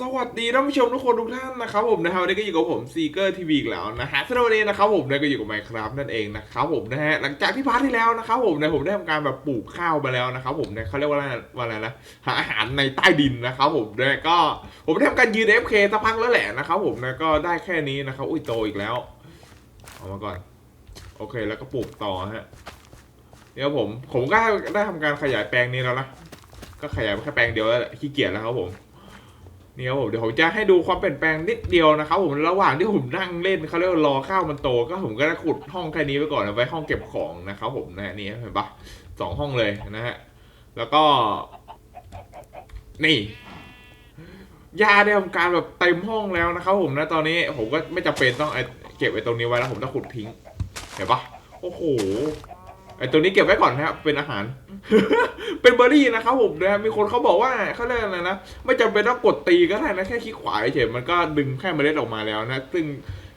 สวัสดีท่านผู้ชมทุกคนทุกท่านนะครับผมนะครับวันนี้ก็อยู่กับผมซีเกอร์ทีวีอีกแล้วนะฮะสำหรับวันนี้นะครับผมเนี่ยก็อยู่กับไมค์ครับนั่นเองนะครับผมนะฮะหลังจากที่พาร์ทที่แล้วนะครับผมเนี่ยผมได้ทำการแบบปลูกข้าวไปแล้วนะครับผมเนี่ยเขาเรียกว่าอะไรว่าอะไรนะหาอาหารในใต้ดินนะครับผมเนี่ยก็ผมได้ทำการยืน FK สักพักแล้วแหละนะครับผมเนี่ยก็ได้แค่นี้นะครับอุ้ยโตอีกแล้วเอามาก่อน โอเคแล้วก็ปลูกต่อฮะเดี๋ยวผมผมก็ได้ทำการขยายแปลงนี้แล้วนะก็ขยายไปแค่แปลงเดียวแล้วขี้เกียจแล้วครับผม นี่ครับผมเดี๋ยวผมจะให้ดูความเปลี่ยนแปลงนิดเดียวนะครับผมระหว่างที่ผมนั่งเล่นเขาเรียกว่ารอข้าวมันโตก็ผมก็ได้ขุดห้องแค่นี้ไปก่อนไว้ห้องเก็บของนะครับผมนะนี่เห็นปะสองห้องเลยนะฮะแล้วก็ นี่ยาได้ทำการแบบเต็มห้องแล้วนะครับผมนะตอนนี้ผมก็ไม่จำเป็นต้องไอเก็บไอ้ตรงนี้ไว้แล้วผมต้องขุดทิ้ง เห็นปะโอ้โห ไอตัวนี้เก็บไว้ก่อนนะครับ เป็นอาหาร เป็นเบอร์รี่นะครับผมนะมีคนเขาบอกว่าเขาเรียกอะไรนะ ไม่จำเป็นต้องกดตีก็ได้นะ แค่คลิกขวาเฉยมันก็ดึงแค่เมล็ดออกมาแล้วนะ ซึ่ง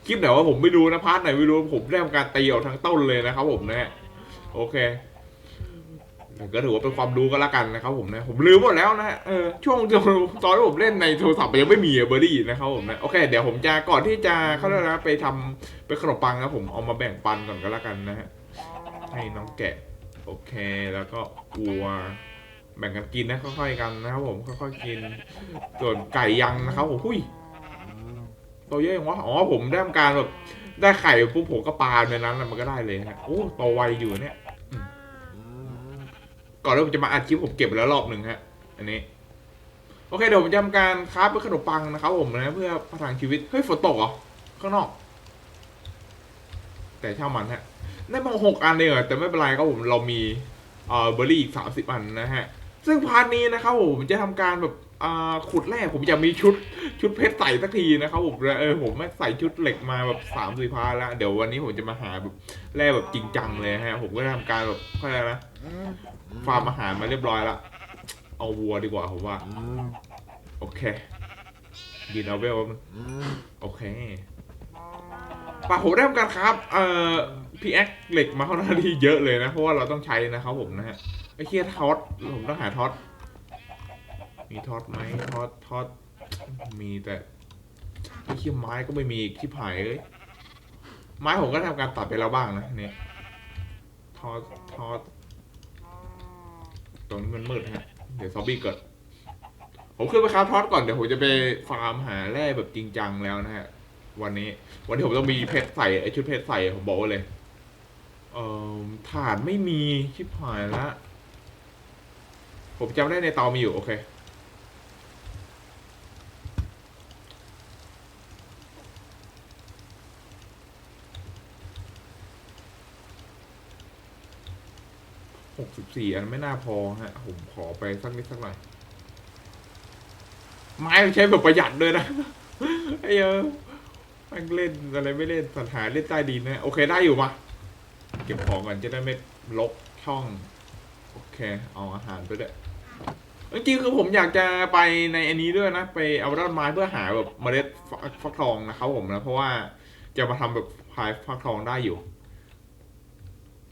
คลิปไหนว่าผมไม่รู้นะพาร์ทไหนไม่รู้ผมได้ทำการตีออกทั้งต้นเลยนะครับผมนะโอเคก็ถือว่าเป็นความรู้ก็แล้วกันนะครับผมนะ ผมลืมหมดแล้วนะเออช่วงตอนที่ผมเล่นในโทรศัพท์ยังไม่มีเบอร์รี่นะครับผมนะโอเคเดี๋ยวผมจะก่อนที่จะเขาเรียกอะไรนะไปทำเป็นขนมปังนะผมเอามาแบ่งปันก่อนก็แล้วกันนะฮะ ให้น้องแกะ โอเค แล้วก็วัว แบ่งกันกินนะค่อยๆกันนะครับผมค่อยๆกิน ส่วนไก่ยังนะครับผมหุ้ยตัวเยอะยังวะอ๋อผมได้ทำการแบบได้ไข่ปุ๊บผมก็ปาในนั้นแล้วมันก็ได้เลยนะโอ้โตวไวอยู่เนี่ยก่อนที่ผมจะมาอัดคลิปผมเก็บไปแล้วรอบหนึ่งฮะ อันนี้ โอเคเดี๋ยวผมจะทำการคราฟเป็นขนมปังนะครับผมนะเพื่อประทังชีวิต เฮ้ยฝนตกเหรอ ข้างนอก แต่ช่างมันฮะ ได้มาหกอันเลยเหรอแต่ไม่เป็นไรครับผมเรามีเอ่อเบอร์รี่อีกสามสิบอันนะฮะ ซึ่งพาร์ทนี้นะครับผมจะทำการแบบอ่าขุดแร่ผมจะมีชุดชุดเพชรใส่สักทีนะครับผมเออผมไม่ใส่ชุดเหล็กมาแบบสามสี่พาร์ทแล้วเดี๋ยววันนี้ผมจะมาหาแบบแร่แบบจริงจังเลยฮะ ผมก็ทำการแบบเขาเรียกอะไรนะฟาร์มอาหารมาเรียบร้อยล้วเอาวัวดีกว่าผมว่า โอเคยืนเอาเวลโอเคป่าผมได้ทำการครับ เอ่อ พี่แอคเหล็กมาค่อนข้างที่เยอะเลยนะ เพราะว่าเราต้องใช้นะครับผมนะฮะไอ้เคียท็อตผมต้องหาท็อตมีท็อตไหมท็อตท็อตมีแต่ไอ้เคียไม้ก็ไม่มีอีกที่ผายเลยไม้ผมก็ทำการตัดไปแล้วบ้างนะเนี่ยท็อตท็อตตรงนี้มันมืดฮะเดี๋ยวซอมบี้เกิดผมขึ้นไปคราฟท็อตก่อนเดี๋ยวผมจะไปฟาร์มหาแร่แบบจริงจังแล้วนะฮะวันนี้วันนี้ผมต้องมีเพชรใส่ไอชุดเพชรใส่ผมบอกเลย เอ่อฐานไม่มี ชิบหายละ ผมจำได้ในเตามีอยู่ โอเค หกสิบสี่อันไม่น่าพอฮะ ผมขอไปสักนิดสักหน่อย ไม้ใช้แบบประหยัดด้วยนะ ไอ้เออแม่งเล่นอะไรไม่เล่นสัญหาเล่นใต้ดินนะ โอเคได้อยู่ปะ เก็บของก่อนจะได้ไม่ลบช่อง โอเค เอาอาหารไปด้วยจริงๆคือผมอยากจะไปในอันนี้ด้วยนะ ไปเอาด้านไม้เพื่อหาแบบเมล็ดฟักทองนะครับผมนะเพราะว่าจะมาทำแบบพายฟักทองได้อยู่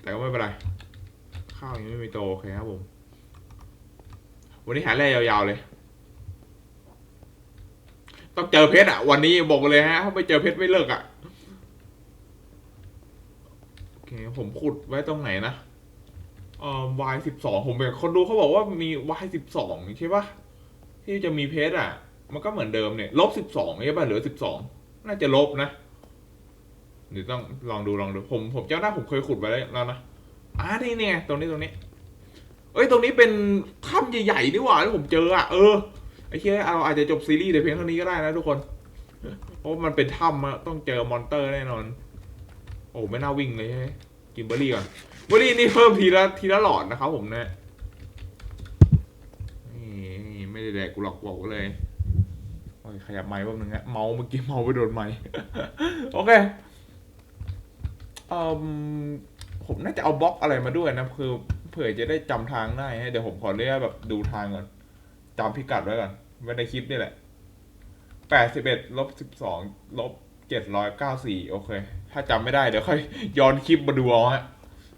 แต่ก็ไม่เป็นไร ข้าวยังไม่มีโตโอเคครับผม วันนี้หาแร่ยาวๆเลย ต้องเจอเพชรอะ วันนี้บอกเลยฮะถ้าไม่เจอเพชรไม่เลิกอะ เคผมขุดไว้ตรงไหนนะเอ่อ Y สิบสองผมเห็นคนดูเขาบอกว่ามี Y สิบสองใช่ปะที่จะมีเพชรอะ มันก็เหมือนเดิมเนี่ยลบสิบสองใช่ปะเหลือสิบสองน่าจะลบนะเดี๋ยวต้องลองดูลองดูผมผมเจ้าหน้าผมเคยขุดไว้แล้วนะอ่านี่เนี่ยตรงนี้ตรงนี้ เอ้ยตรงนี้เป็นถ้ำใหญ่ๆนี่หว่าที่ผมเจออะเออไอ้เชี่ยเราอาจจะจบซีรีส์แต่เพียงเท่านี้ก็ได้นะทุกคนเพราะมันเป็นถ้ำอะต้องเจอมอนเตอร์แน่นอน โอ้ไม่น่าวิ่งเลยใช่ไหมกินเบอร์รี่ก่อนเบอร์รี่นี่เพิ่มทีละทีละหลอดนะครับผมนะนี่ไม่ได้แดกกูหลอกบอกไว้เลยโอ้ยขยับไม้แป๊บนึงฮะเมาเมื่อกี้เมาไปโดนไม้โอเคเอ่อผมน่าจะเอาบล็อกอะไรมาด้วยนะคือเผื่อจะได้จำทางได้ฮะเดี๋ยวผมขอเรียกแบบดูทางก่อนจำพิกัดไว้ก่อนไว้ในคลิปนี่แหละแปดสิบเอ็ดลบสิบสองลบเจ็ดร้อยเก้าสี่โอเค ถ้าจำไม่ได้เดี๋ยวค่อยย้อนคลิปมาดูเอาฮะ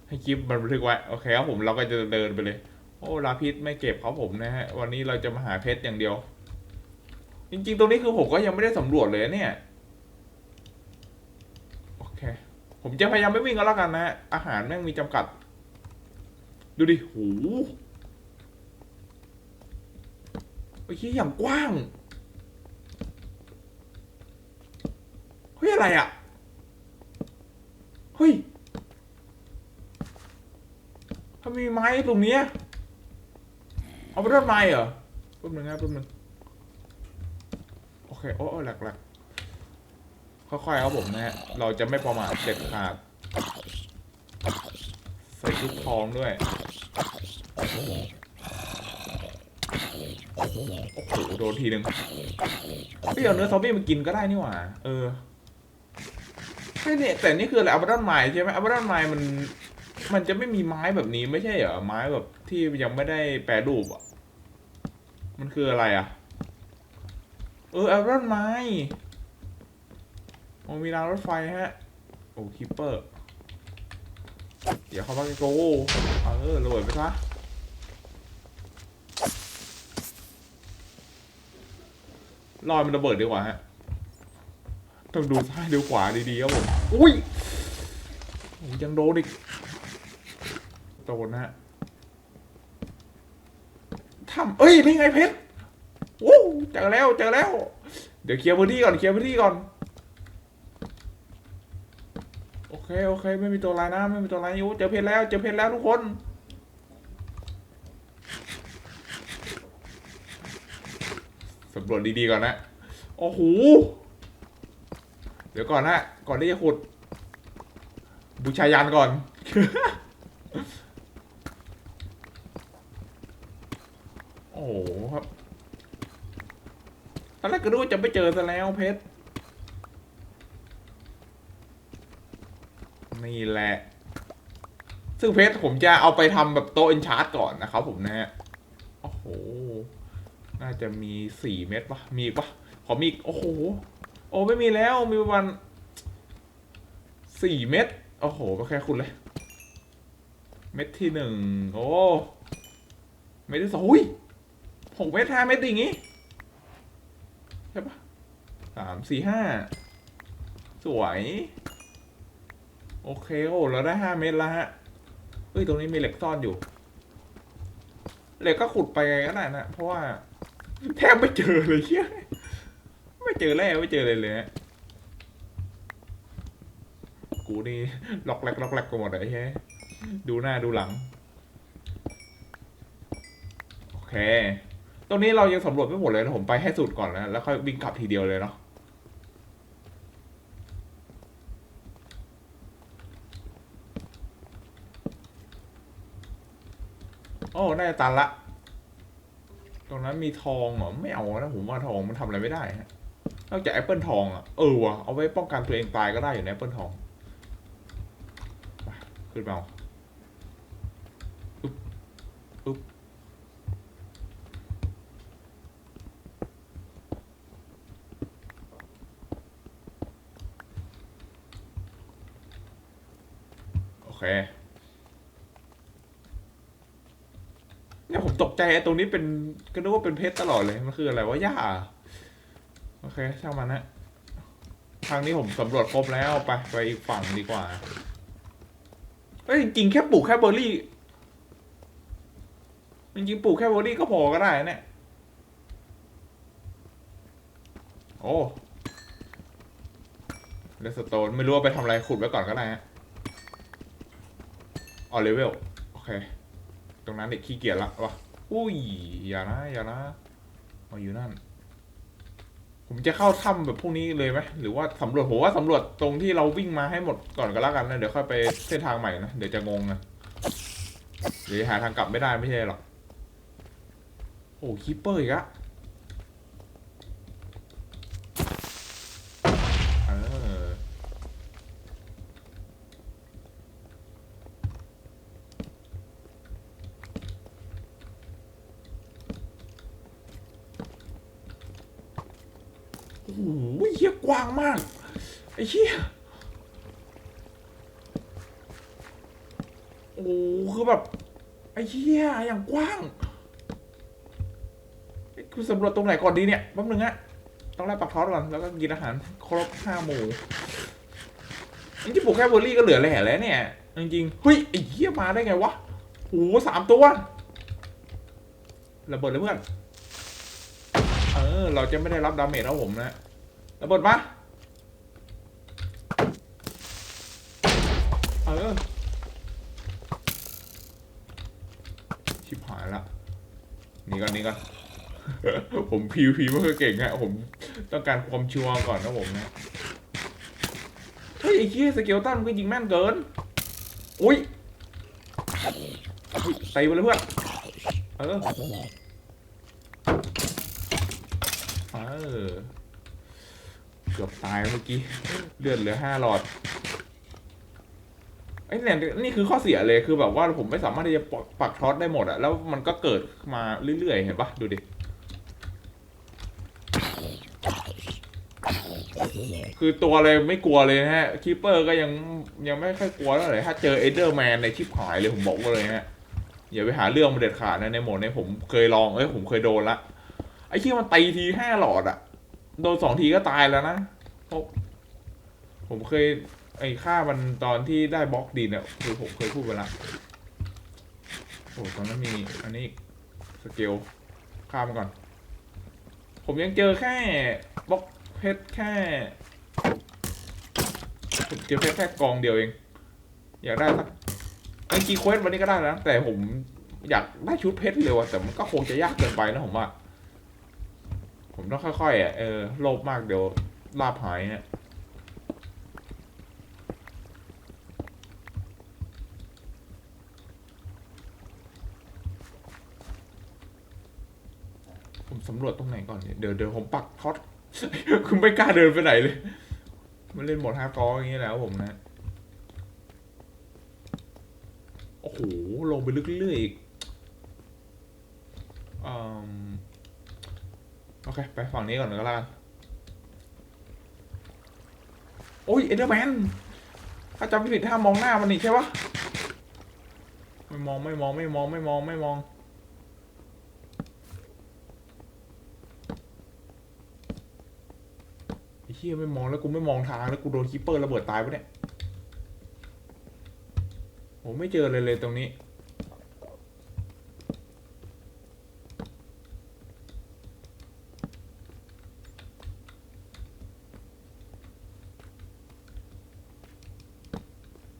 ให้คลิปมันบันทึกไว้โอเคครับผมเราก็จะเดินไปเลย โอ้ลาพิษไม่เก็บครับผมนะฮะวันนี้เราจะมาหาเพชรอย่างเดียว จริงๆ ตรงนี้คือผมก็ยังไม่ได้สำรวจเลยเนี่ยโอเค ผมจะพยายามไม่วิ่งก็แล้วกันนะอาหารแม่งมีจำกัด ดูดิโหโอ้ยอย่างกว้างเฮ้ยอะไรอะ เฮ้ยทำมีไม้ตรงนี้เอาไปทำไมเหรอแป๊บนึงนะแป๊บนึงโอเคโอ้โอ้หลักหลักค่อยๆครับผมนะฮะ เราจะไม่ประมาทเด็ดขาดใส่ลูกทองด้วย โอ้โหโดนทีหนึ่งเฮ้ยเอาเนื้อซอมบี้มากินก็ได้นี่หว่า เออ เฮ้ยเนี่ยแต่นี่คืออะไรอัลบาดอนไม้ใช่ไหมอัลบาดอนไม้มัน มันจะไม่มีไม้แบบนี้ไม่ใช่เหรอไม้แบบที่ยังไม่ได้แปรรูปอะมันคืออะไรอะ เอออัลบาดอนไม้โอ้มีรางรถไฟฮะ โอ้คิปเปอร์ เดี๋ยวเข้ามาโกเออระเบิดไปซะรอยมันระเบิดดีกว่าฮะ ต้องดูซ้ายดูขวาดีๆครับผม อุ้ยโอ้ยยังโดนอีก โดนนะฮะทำเอ้ย นี่ไงเพชรโอ้เจอแล้วเจอแล้ว เดี๋ยวเคลียร์พื้นที่ก่อนเคลียร์พื้นที่ก่อน โอเคโอเค ไม่มีตัวลายนะ ไม่มีตัวลายอยู่เจอเพชรแล้วเจอเพชรแล้วทุกคนสำรวจดีๆก่อนนะ โอ้โหเดี๋ยวก่อนนะก่อนที่จะขุด บูชายันก่อน โอ้โหครับ ตอนแรกก็นึกว่าจะไม่เจอซะแล้วเพชร นี่แหละ ซึ่งเพชรผมจะเอาไปทำแบบโต๊ะเอนชาร์ตก่อนนะครับผมนะฮะ โอ้โห น่าจะมีสี่เม็ดปะมีปะขอมีอีกโอ้โห โอ้ไม่มีแล้วมีประมาณสี่เม็ดโอ้โหก็แค่คุณเลย เม็ดที่หนึ่งโอ้เม็ดที่สองอุ้ยหกเม็ดห้าเม็ดอย่างงี้ใช่ปะสามสี่ห้าสวย โอเคโอ้เราได้ห้าเม็ดแล้วฮะเฮ้ยตรงนี้มีเหล็กซ่อนอยู่ เหล็กก็ขุดไปไงก็ได้นะ เพราะว่า แทบไม่เจอเลยเชี่ย ไม่เจอแร่ไม่เจอเลยเลยฮะกูนี่ล็อกแรกล็อกแรกกันหมดเลยใช่ดูหน้าดูหลัง โอเค ตรงนี้เรายังสำรวจไม่หมดเลยนะผมไปให้สุดก่อนนะแล้วค่อยวิ่งกลับทีเดียวเลยเนาะโอ้น่าจะตันละ ตรงนั้นมีทองเหรอ ไม่เอานะผมว่าทองมันทำอะไรไม่ได้ฮะ นอกจากแอปเปิลทองอะ เออวะเอาไว้ป้องกันตัวเองตายก็ได้อยู่ในแอปเปิลทองขึ้นมาปึ๊บอึ๊บโอเคเนี่ยผมตกใจไอ้ตรงนี้เป็นก็นึกว่าเป็นเพชรตลอดเลย มันคืออะไรวะหญ้า เคช่างมันนะทางนี้ผมสำรวจครบแล้วไปไปอีกฝั่งดีกว่าเอ้ยจริงๆแค่ปลูกแค่เบอร์รี่จริงๆปลูกแค่เบอร์รี่ก็พอก็ได้นะเนี่ยโอ้เลสโตนไม่รู้ว่าไปทำอะไรขุดไว้ก่อนก็ได้ฮะออเลเวลโอเค ตรงนั้นเด็กขี้เกียจละวะอุ้ยอย่านะอย่านะมาอยู่นั่น ผมจะเข้าถ้ำแบบพวกนี้เลยไหมหรือว่าสำรวจผมว่าสำรวจตรงที่เราวิ่งมาให้หมดก่อนก็แล้วกันนะเดี๋ยวค่อยไปเส้นทางใหม่นะเดี๋ยวจะงงนะเดี๋ยวหาทางกลับไม่ได้ไม่ใช่หรอกโอ้คิปเปอร์อีกอะเออโอ้โหเหี้ยกว้าง มาก ไอ้เหี้ยโอ้คือแบบ ไอ้เหี้ยอย่างกว้างคุณสำรวจตรงไหนก่อนดีเนี่ยแป๊บนึงอะต้องไล่ปักท้อก่อนแล้วก็กินอาหาร ครบห้าหมู่จริงๆปลูกแค่เบอร์รี่ก็เหลือแหล่แล้วเนี่ยจริงๆเฮ้ยไอ้เหี้ยมาได้ไงวะโอ้หสามตัวระเบิดเลยเพื่อนเออเราจะไม่ได้รับดาเมจนะผมนะระเบิดมาเออชิบหายละห นี่ก่อนนี่ก่อน ผมพีพีไม่ค่อยเก่งอะผมต้องการความชัวร์ก่อนนะผมนะเฮ้ยไอ้เหี้ยสเกลตันมันก็ยิงแม่นเกิน อุ้ยอุ๊ยใส่ไปเลยเพื่อน เออ เออ เกือบตายเมื่อกี้ เลือดเหลือห้าหลอด ไอ้เนี่ยนี่คือข้อเสียเลยคือแบบว่าผมไม่สามารถที่จะปักท็อตได้หมดอะแล้วมันก็เกิดมาเรื่อยๆ เห็นปะดูดิ คือตัวอะไรไม่กลัวเลยนะฮะคีเปอร์ก็ยังยังไม่ค่อยกลัวเท่าไหร่ถ้าเจอเอเดอร์แมนในชิปหายเลยผมบอกเลยฮะอย่าไปหาเรื่องมาเด็ดขาดนะในโหมดนี้ผมเคยลองเอ้ยผมเคยโดนละไอ้ที่มันตีทีห้าหลอดอะโดนสองทีก็ตายแล้วนะเพราะผมเคย ไอ้ฆ่ามันตอนที่ได้บล็อกดินเนี่ยคือผมเคยพูดไปละโอ้ตอนนั้นมีอันนี้สเกลฆ่ามก่อน ผมยังเจอแค่บล็อกเพชรแค่ผมเจอเพชรแค่กองเดียวเอง อยากได้สักไอ้กีเควสวันนี้ก็ได้นะแต่ผมอยากได้ชุดเพชรเร็วอะแต่มันก็คงจะยากเกินไปนะผมว่า ผมต้องค่อยๆอะเออโลภมากเดี๋ยวลาบหายเนี่ย ผมสำรวจตรงไหนก่อนเนี่ยเดี๋ยวเดี๋ยวผมปักท็อตคุณไม่กล้าเดินไปไหนเลย มันเล่นหมดฮาร์ดคอร์อย่างนี้แล้วผมนะโอ้โหลงไปลึกเรื่อยๆอีกอโอเค ไปฝั่งนี้ก่อนก็แล้วกัน โอ้ยเอเดอร์แมนถ้าจำไม่ผิดถ้ามองหน้ามันนี่ใช่ปะไม่มองไม่มองไม่มองไม่มองไม่มอง ไอ้เหี้ ยไม่มองแล้วกูไม่มองทางแล้วกูโดนคิปเปอร์ระเบิดตายปะเนี่ยผมไม่เจอเลยเลยตรงนี้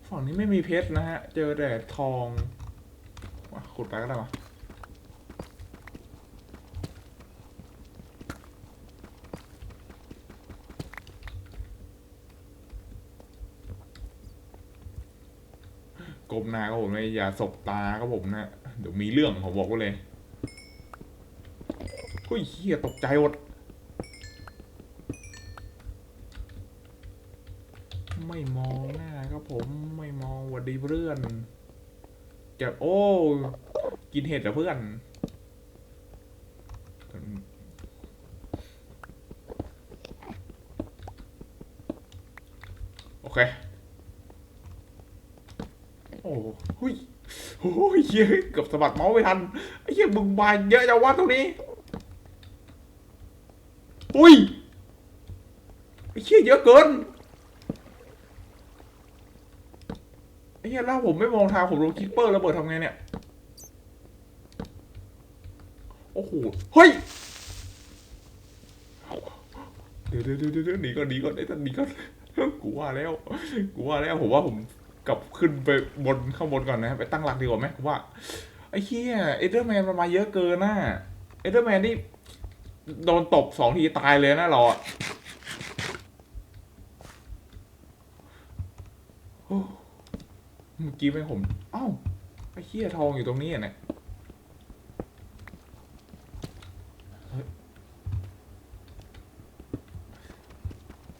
ฝั่งนี้ไม่มีเพชรนะฮะ เจอแต่ทองขุดไปก็ได้มา ก้มหน้าก็ผมเลยอย่าสบตาก็ผมนะเดี๋ยวมีเรื่องผมบอกไว้เลยเฮ้ยเฮียตกใจหมดไม่มองหน้าครับผมไม่มองวัดดีเพื่อนจะโอ้กินเห็ดเหรอเพื่อนโอเค อ้หุยโอ้ยเหี้ยเกือบสะบัดเมาส์ไม่ทันไอ้เหี้ยมึงมาเยอะจังวะตรงนี้ อุ้ยไอ้เหี้ยเยอะเกินไอ้เหี้ยแล้วผมไม่มองทางผมโดนคิปเปอร์ระเบิดทำไงเนี่ย โอ้โห เฮ้ยเดี๋ยวเดี๋ยวเดี๋ยวเดี๋ยวหนีก่อนหนีก่อนไอ้ท่านหนีก่อนกูว่าแล้วกูว่าแล้วผมว่าผม กับขึ้นไปบนข้างบนก่อนนะไปตั้งหลักดีกว่าไหมกูว่าไอ้เหี้ยเอเดอร์แมนมันมาเยอะเกินน่ะเอเดอร์แมนนี่โดนตบสองทีตายเลยนะเราอะโอ้เมื่อกี้แม่ผม เอ้าไอ้เหี้ยทองอยู่ตรงนี้อะเนี่ย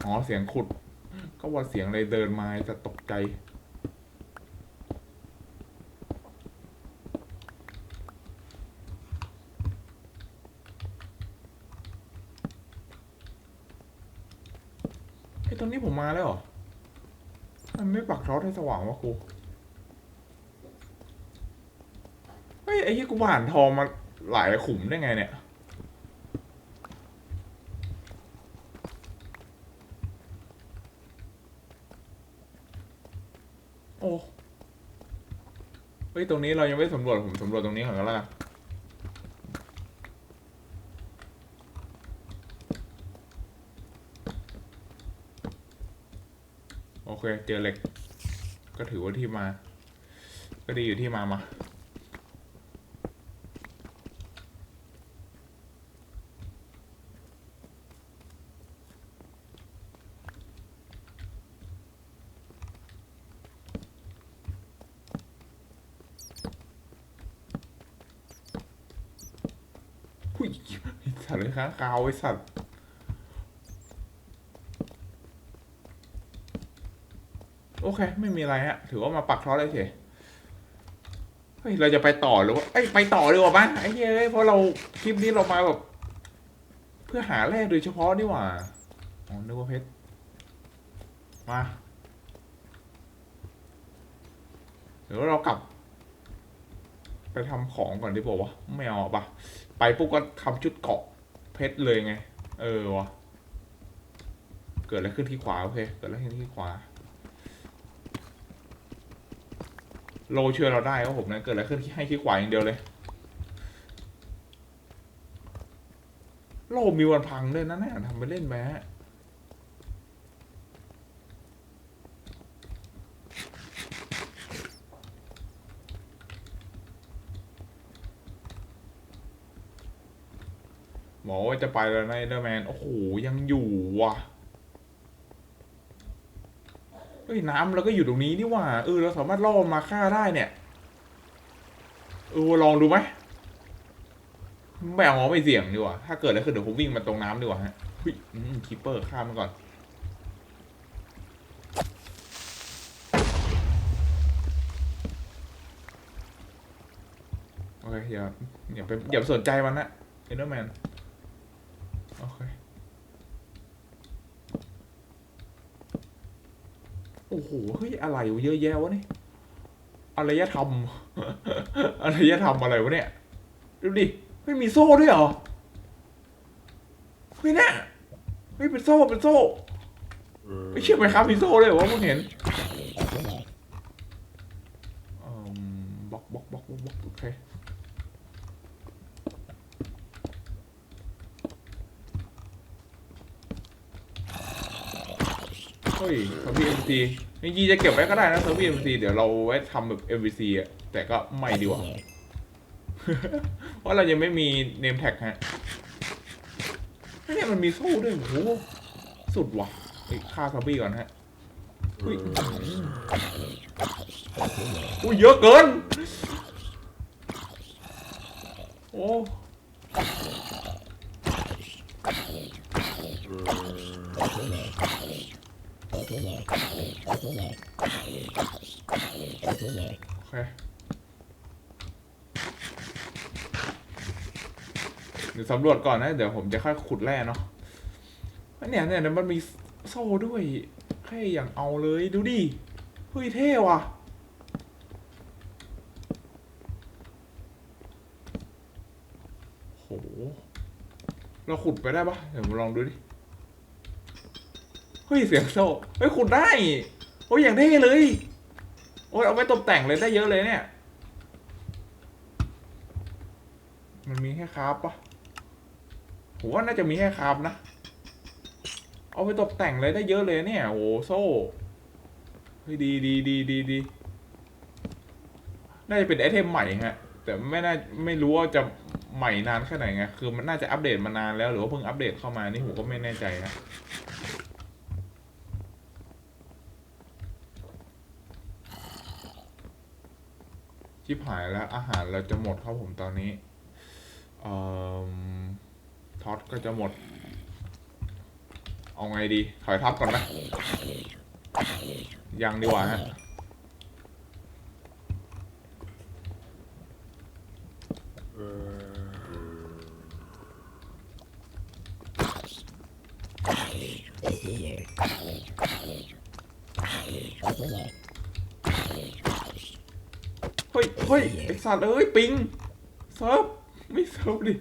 อ๋อเสียงขุด ก็ว่าเสียงอะไรเดินมาจะตกใจาแล้วเหรอ มันไม่ปักท็อให้สว่างวะกู เฮ้ย ไอ้ที่กูห่านทองมาหลายขุมได้ไงเนี่ย โอ้ เฮ้ย ตรงนี้เรายังไม่สำรวจ ผมสำรวจตรงนี้ก่อนก็แล้วกัน โอเค เจอเหล็ก ก็ถือว่าที่มา ก็ดีอยู่ที่มามาอุ้ยสัตว์เลยค้างคาวไอ้สัตว์ อเค ไม่มีอะไรฮะ ถือว่ามาปักทอได้เฉยเฮ้ย เราจะไปต่อหรือว่าเอ้ไปต่อดีกว่าปะไอ้เฮ้ยเพราะเราคลิปนี้เรามาแบบ เพื่อหาแร่โดยเฉพาะนี่หว่าอ๋อนึกว่าเพชร มาเดี๋ยวเรากลับ ไปทำของก่อนดีกว่าวะไม่เอาปะไปปุ๊บก็ทำชุดเกาะเพชรเลยไง เออวะเกิดอะไรขึ้นที่ขวาโอเค เกิดอะไรขึ้นที่ขวา โลเชื่อเราได้ว่าผมนะเกิดอะไรขึ้นให้ที่ขวาอย่างเดียวเลย โลมีวันพังด้วยนะเนี่ยทำไปเล่นแม้บอกว่าจะไปแล้วนะเดอร์แมน โอ้โห ยังอยู่ว่ะ เฮ้ยน้ำเราก็อยู่ตรงนี้นี่หว่าเออเราสามารถล่อมาฆ่าได้เนี่ยเออลองดูไหมไม่เอาไม่เสี่ยงดีกว่าถ้าเกิดอะไรขึ้นเดี๋ยวผมวิ่งมาตรงน้ำดีกว่าฮะเฮ้ยคิปเปอร์ข้ามมันก่อนโอเคอย่าอย่าไปอย่าสนใจมันนะเอนเดอร์แมนโอเค โอ้โห เฮ้ย อะไรวะเยอะแยะวะนี่อารยธรรมอารยธรรมอะไรวะเนี่ย ดูดิ ไม่มีโซ่ด้วยเหรอ เฮ้ยเนี่ยเฮ้ยเป็นโซ่ เป็นโซ่ไม่เชื่อไหมครับมีโซ่ด้วยวะเพิ่งเห็นอืมบล็อกบล็อกบล็อกบล็อกบล็อกโอเค เฮ้ยเซอร์วีเอ็มซีจริงๆจะเก็บไว้ก็ได้นะเซอร์วีเอ็มซีเดี๋ยวเราไว้ทำแบบ MVC อะแต่ก็ไม่ดีกว่าเพราะเรายังไม่มีเนมแท็กฮะเนี่ยมันมีโซ่ด้วยโอ้โหสุดว่ะเฮ้ยฆ่าซอมบี้ก่อนฮะอุ้ยอุ้ยเยอะเกิน โอ้ โอเคเดี๋ยวสำรวจก่อนนะ เดี๋ยวผมจะค่อยขุดแร่เนาะเนี่ยเนี่ยมันมีโซ่ด้วยแค่อย่างเอาเลยดูดิเฮ้ยเท่ว่ะโหเราขุดไปได้ปะเดี๋ยวผมลองดูดิ เฮ้ยเสียงโซ่เฮ้ยขุดได้โอ้ยอย่างเท่เลย โอ้ยเอาไปตกแต่งเลยได้เยอะเลยเนี่ย มันมีแค่คราฟปะผมว่าน่าจะมีแค่คราฟนะ เอาไปตกแต่งเลยได้เยอะเลยเนี่ย โอ้โหโซ่เฮ้ยดีดีดีดีดีน่าจะเป็นไอเทมใหม่ฮะ แต่ไม่น่าไม่รู้ว่าจะใหม่นานแค่ไหนไง คือมันน่าจะอัปเดตมานานแล้วหรือว่าเพิ่งอัปเดตเข้ามานี่ผมก็ไม่แน่ใจนะ ชิบหายแล้วอาหารเราจะหมดครับผมตอนนี้ท็อตก็จะหมด เอาไงดี ถอยทับก่อนไหมยังดีกว่าฮะเฮ้ยเฮ้ยไอสัตว์เอ้ยปิงเซิร์ฟไม่เซิร์ฟดิ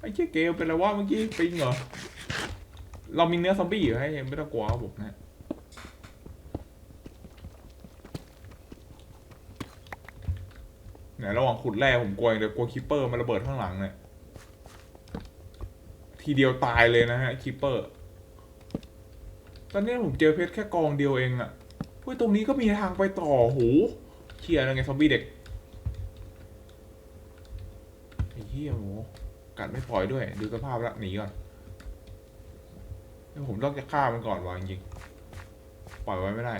ไอ้เชี่ยเกลเป็นอะไรวะเมื่อกี้ปิงเหรอเรามีเนื้อซอมบี้อยู่ให้ไม่ต้องกลัวผมนะเนี่ยระหว่างขุดแร่ผมกลัวอย่างเดี๋ยวกลัวคิปเปอร์มันระเบิดข้างหลังเนี่ยทีเดียวตายเลยนะฮะคิปเปอร์ ตอนนี้ผมเจอเพชรแค่กองเดียวเองอะเฮ้ยตรงนี้ก็มีทางไปต่อโห เชียร์อะไรไงซอมบี้เด็กไอ้เหี้ยโหกัดไม่ปล่อยด้วย ดูสภาพละหนีก่อนเดี๋ยวผมต้องจะฆ่ามันก่อนวะจริงๆปล่อยไว้ไม่ได้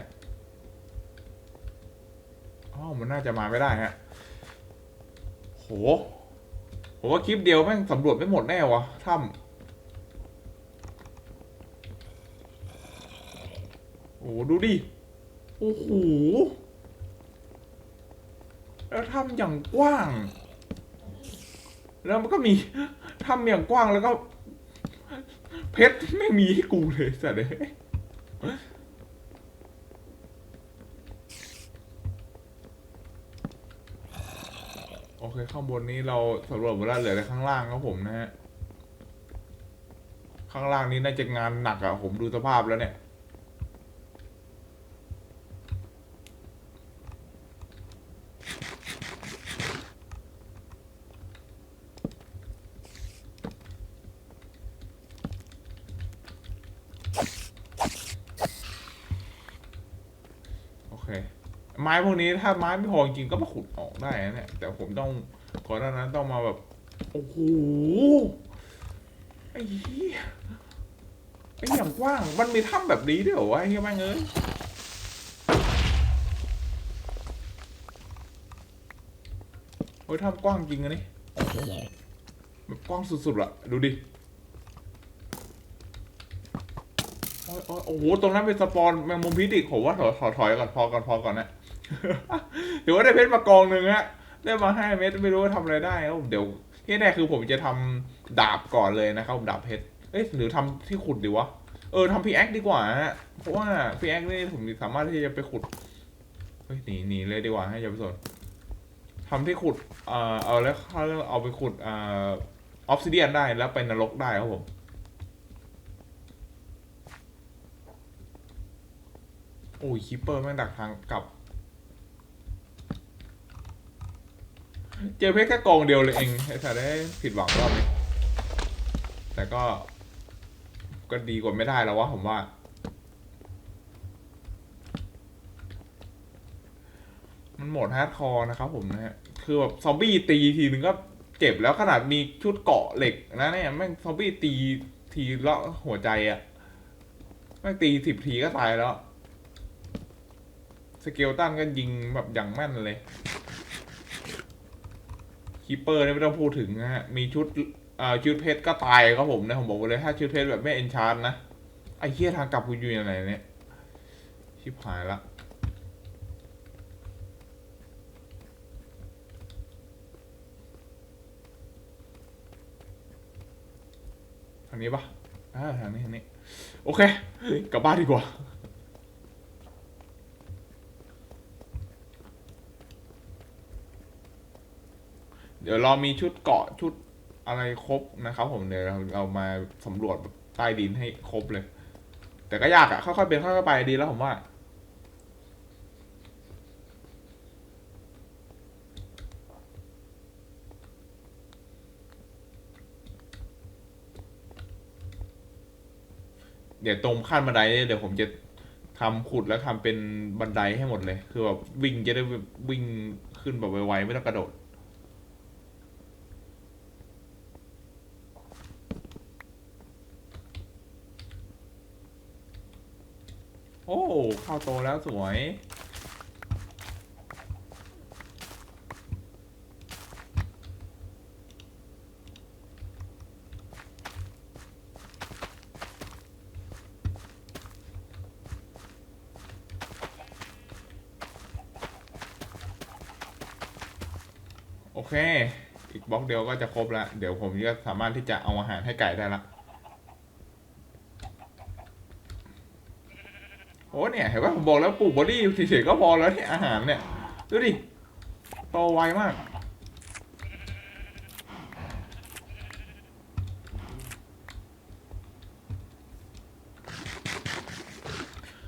อ้าวมันน่าจะมาไม่ได้ฮะโหผมว่าคลิปเดียวแม่งสำรวจไม่หมดแน่วะถ้ำโอ้ดูดิ โอ้โห แล้วทำอย่างกว้าง แล้วมันก็มีทำอย่างกว้างแล้วก็ เพชรไม่มีให้กูเลยสัตว์เลยโอเค ข้างบนนี้เราสำรวจหมดแล้วเหลือแต่ข้างล่างครับผมนะฮะ ข้างล่างนี้น่าจะงานหนักอะผมดูสภาพแล้วเนี่ย โอเค ไม้พวกนี้ถ้าไม้ไม่พอจริงก็มาขุดออกได้นะเนี่ยแต่ผมต้องก่อนหน้านั้นต้องมาแบบโอ้โหไอ้เหี้ยไอ้อย่างกว้างมันมีถ้ำแบบนี้ด้วยเหรอวะไอ้เหี้ยแม่งเอ้ยโอ้ยถ้ำกว้างจริงอะนี่แบบกว้างสุดๆอะดูดิโอ้โห ตรงนั้นเป็นสปอนแมงมุมพิษอีกผมว่าถอยถอยถอยก่อนพอก่อนพอก่อนนะ ถือว่าได้เพชรมากองหนึ่งฮะได้มาห้าเม็ดไม่รู้ว่าทำอะไรได้ครับผมเดี๋ยวที่แน่คือผมจะทำดาบก่อนเลยนะครับดาบเพชรเอ้ยหรือทำที่ขุดดีวะเออทำพีแอคดีกว่าฮะเพราะว่าพีแอคนี่ผมสามารถที่จะไปขุดเฮ้ยหนีหนีเลยดีกว่าให้ย่าไปสนทำที่ขุดเอ่อเอาแล้วเขาเอาไปขุดเอ่อออฟซิเดียนได้แล้วไปนรกได้ครับผมโอ้ยคิปเปอร์แม่งดักทางกลับ เจอเพชรแค่กองเดียวเลยเองไอ้สัตว์ได้ผิดหวังรอบนี้แต่ก็ ก็ดีกว่าไม่ได้แล้ววะผมว่า มันโหมดฮาร์ดคอร์นะครับผมนะฮะ คือแบบซอมบี้ตีทีนึงก็เจ็บแล้วขนาดมีชุดเกาะเหล็กนะเนี่ยแม่งซอมบี้ตีทีละหัวใจอะแม่งตีสิบทีก็ตายแล้ว สเกลตันก็ยิงแบบอย่างแม่นเลย คีเปอร์เนี่ยไม่ต้องพูดถึงนะฮะ มีชุดอ่าชุดเพชรก็ตายครับผมนะ ผมบอกไว้เลยถ้าชุดเพชรแบบไม่เอนชานนะ ไอ้เหี้ยทางกลับกูอยู่ยังไงเนี่ย ชิบหายละทางนี้ปะอ่าทางนี้ทางนี้ โอเค กลับบ้านดีกว่า เดี๋ยวเรามีชุดเกาะชุดอะไรครบนะครับ ผมเดี๋ยวเราเอามาสำรวจแบบใต้ดินให้ครบเลย แต่ก็ยากอะค่อยๆเป็นค่อยๆไปดีแล้วผมว่าเดี๋ยวตรงขั้นบันไดเนี่ยเดี๋ยวผมจะทำขุดแล้วทำเป็นบันไดให้หมดเลย คือแบบวิ่งจะได้วิ่งขึ้นแบบไวๆไม่ต้องกระโดด โอ้ข้าวโตแล้วสวย โอเค อีกบล็อกเดียวก็จะครบแล้วเดี๋ยวผมจะสามารถที่จะเอาอาหารให้ไก่ได้ละ โอ้ เนี่ยเห็นว่าผมบอกแล้วปลูกบอดี้เฉยๆก็พอแล้วที่อาหารเนี่ยดูดิโตไวมาก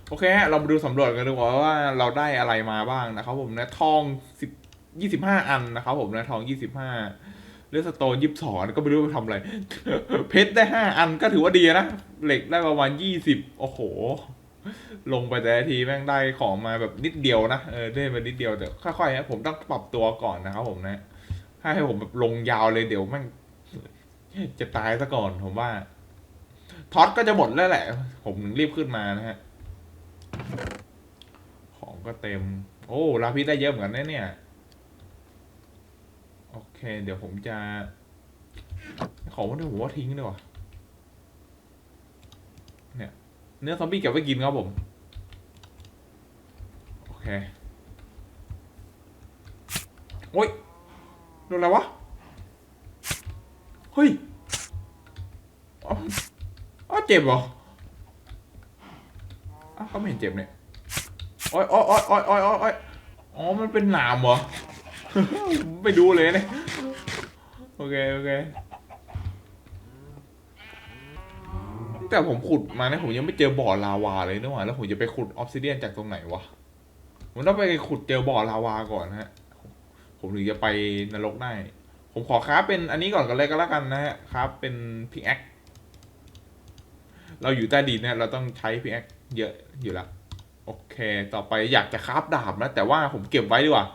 โอเคฮะเรามาดูสำรวจกันดีกว่าว่าเราได้อะไรมาบ้างนะครับผมนะทองสิบยี่สิบห้าอันนะครับผมนะทองยี่สิบห้าเลือดสโตนยิบสอนก็ไม่รู้ไปทำอะไร เพชรได้ห้าอันก็ถือว่าดีนะ เหล็กได้ประมาณยี่สิบโอ้โห ลงไปแต่ทีแม่งได้ของมาแบบนิดเดียวนะเออได้มานิดเดียวแต่ค่อยๆนะผมต้องปรับตัวก่อนนะครับผมนะให้ผมแบบลงยาวเลยเดี๋ยวแม่งจะตายซะก่อนผมว่าท็อตก็จะหมดแล้วแหละ ผมถึงรีบขึ้นมานะฮะ ของก็เต็ม โอ้ลาพิษได้เยอะเหมือนกันนะเนี่ย โอเค เดี๋ยวผมจะ ของวกนี้ผมว่าทิ้งดีกว่าเนี่ย เนื้อซอมบี้เก็บไว้กินครับผม โอเค โอ้ยโดนอะไรวะ เฮ้ยอ๋อเจ็บเหรออ้าวเขาไม่เห็นเจ็บเนี่ยโอ้ยโอ้ยโอ้ยโอ้ยโอ้ยโอ้ยอ๋อ มันเป็นหนามเหรอ ไม่ดูเลยเนี่ย โอเค โอเค แต่ผมขุดมาเนี่ยผมยังไม่เจอบ่อลาวาเลยนะหวะแล้วผมจะไปขุดออฟซิเดียนจากตรงไหนวะผมต้องไปขุดเจอบ่อลาวาก่อนฮะ ผมถึงจะไปนรกได้ ผมขอค้าเป็นอันนี้ก่อนกันเลยก็แล้วกันนะฮะครับเป็นพิกแอคเราอยู่ใต้ดินเนี่ยเราต้องใช้พิกแอคเยอะอยู่ล้วโอเค ต่อไปอยากจะคราฟดาบนะ แต่ว่าผมเก็บไว้ดีกว่า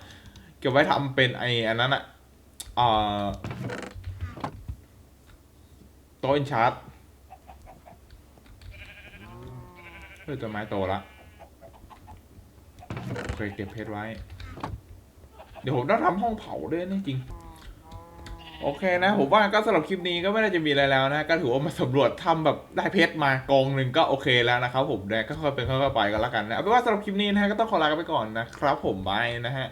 เก็บไว้ทำเป็นไอ้อันนั้นอะเอ่อโต๊ะอินชาร์ต เฮ้ยต้นไม้โตละโอเคยเก็บเพชรไว้ เดี๋ยวผมต้องทำห้องเผาด้วยนะจริง โอเคนะ ผมว่าก็สำหรับคลิปนี้ก็ไม่น่าจะมีอะไรแล้วนะ ก็ถือว่ามาสำรวจทำแบบได้เพชรมากองหนึ่งก็โอเคแล้วนะครับผมนะก็ค่อยเป็นค่อยๆไปกันแล้วกันนะ เอาเป็นว่าสำหรับคลิปนี้นะฮะก็ต้องขอลาไปก่อนนะครับผมบายนะฮะ